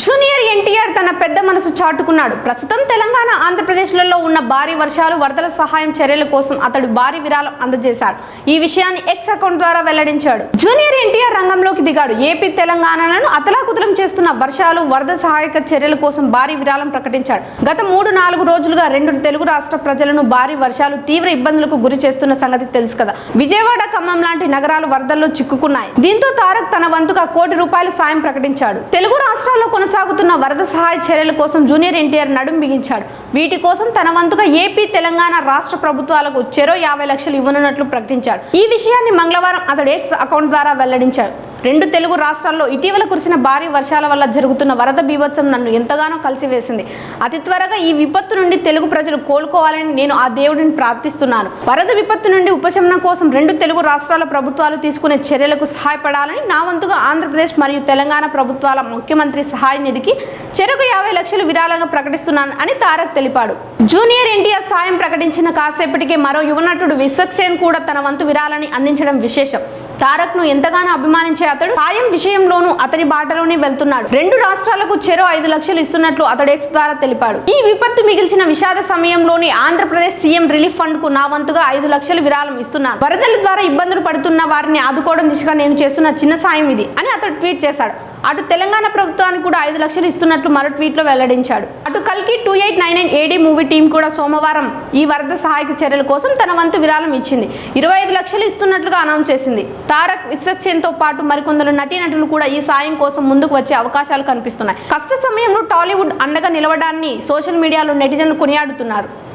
Junior NTR తన పెద్ద మనసు చాటుకున్నాడు. ప్రస్తుతం తెలంగాణ ఆంధ్రప్రదేశ్లలో ఉన్న భారీ వర్షాలు వరదల సహాయం చర్యల కోసం అతడు భారీ విరాళం అందజేశాడు. ఈ విషయాన్ని ఎక్స్ అకౌంట్ ద్వారా వెల్లడించాడు. జూనియర్ ఎన్టీఆర్ రంగంలోకి దిగాడు. ఏపీ తెలంగాణలను అతలాకుతలం చేస్తున్న వర్షాలు వరద సహాయక చర్యల కోసం భారీ విరాళం ప్రకటించాడు. గత మూడు నాలుగు రోజులుగా రెండు తెలుగు రాష్ట్ర ప్రజలను భారీ వర్షాలు తీవ్ర ఇబ్బందులకు గురి చేస్తున్న సంగతి తెలుసు కదా. విజయవాడ ఖమ్మం లాంటి నగరాలు వరదల్లో చిక్కుకున్నాయి. దీంతో తారక్ తన వంతుగా కోటి రూపాయలు సాయం ప్రకటించాడు. తెలుగు రాష్ట్రాల్లో కొనసాగుతున్న వరద సహాయ చర్యల కోసం జూనియర్ ఎన్టీఆర్ నడుం బిగించాడు. వీటి కోసం తన వంతుగా ఏపీ తెలంగాణ రాష్ట్ర ప్రభుత్వాలకు చెరో యాభై లక్షలు ఇవ్వనున్నట్లు ప్రకటించాడు. ఈ విషయాన్ని మంగళవారం అతడు ఎక్స్ అకౌంట్ ద్వారా వెల్లడించాడు. రెండు తెలుగు రాష్ట్రాల్లో ఇటీవల కురిసిన భారీ వర్షాల వల్ల జరుగుతున్న వరద బీభత్సం నన్ను ఎంతగానో కలిసివేసింది. అతి త్వరగా ఈ విపత్తు నుండి తెలుగు ప్రజలు కోలుకోవాలని నేను ఆ దేవుడిని ప్రార్థిస్తున్నాను. వరద విపత్తు నుండి ఉపశమనం కోసం రెండు తెలుగు రాష్ట్రాల ప్రభుత్వాలు తీసుకునే చర్యలకు సహాయపడాలని నా వంతుగా ఆంధ్రప్రదేశ్ మరియు తెలంగాణ ప్రభుత్వాల ముఖ్యమంత్రి సహాయ నిధికి చెరకు యాభై లక్షలు విరాళంగా ప్రకటిస్తున్నాను అని తారక్ తెలిపాడు. జూనియర్ ఎన్టీఆర్ సాయం ప్రకటించిన కాసేపటికే మరో యువనటుడు విశ్వక్సేన్ కూడా తన వంతు విరాళాన్ని అందించడం విశేషం. తారక్ను ఎంతగానో అభిమానించే అతడు సాయం విషయంలోనూ అతని బాటలోనే వెళ్తున్నాడు. రెండు రాష్ట్రాలకు చెరో ఐదు లక్షలు ఇస్తున్నట్లు అతడు ఎక్స్ ద్వారా తెలిపాడు. ఈ విపత్తు మిగిల్చిన విషాద సమయంలోని ఆంధ్రప్రదేశ్ సీఎం రిలీఫ్ ఫండ్కు నా వంతుగా ఐదు లక్షలు విరాళం ఇస్తున్నాను. వరదల ద్వారా ఇబ్బందులు పడుతున్న వారిని ఆదుకోవడం దిశగా నేను చేస్తున్న చిన్న సాయం ఇది అని అతడు ట్వీట్ చేశాడు. అటు తెలంగాణ ప్రభుత్వానికి కూడా ఐదు లక్షలు ఇస్తున్నట్లు మరో ట్వీట్లో వెల్లడించాడు. అటు కల్కి two eight nine nine AD movie team కూడా సోమవారం ఈ వరద సహాయక చర్యల కోసం తన వంతు విరాళం ఇచ్చింది. ఇరవై ఐదు లక్షలు ఇస్తున్నట్లుగా అనౌన్స్ చేసింది. తారక్ విశ్వక్సేన్తో పాటు మరికొందరు నటీనటులు కూడా ఈ సాయం కోసం ముందుకు వచ్చే అవకాశాలు కనిపిస్తున్నాయి. కష్ట సమయంలో టాలీవుడ్ అండగా నిలవడాన్ని సోషల్ మీడియాలో నెటిజన్లు కొనియాడుతున్నారు.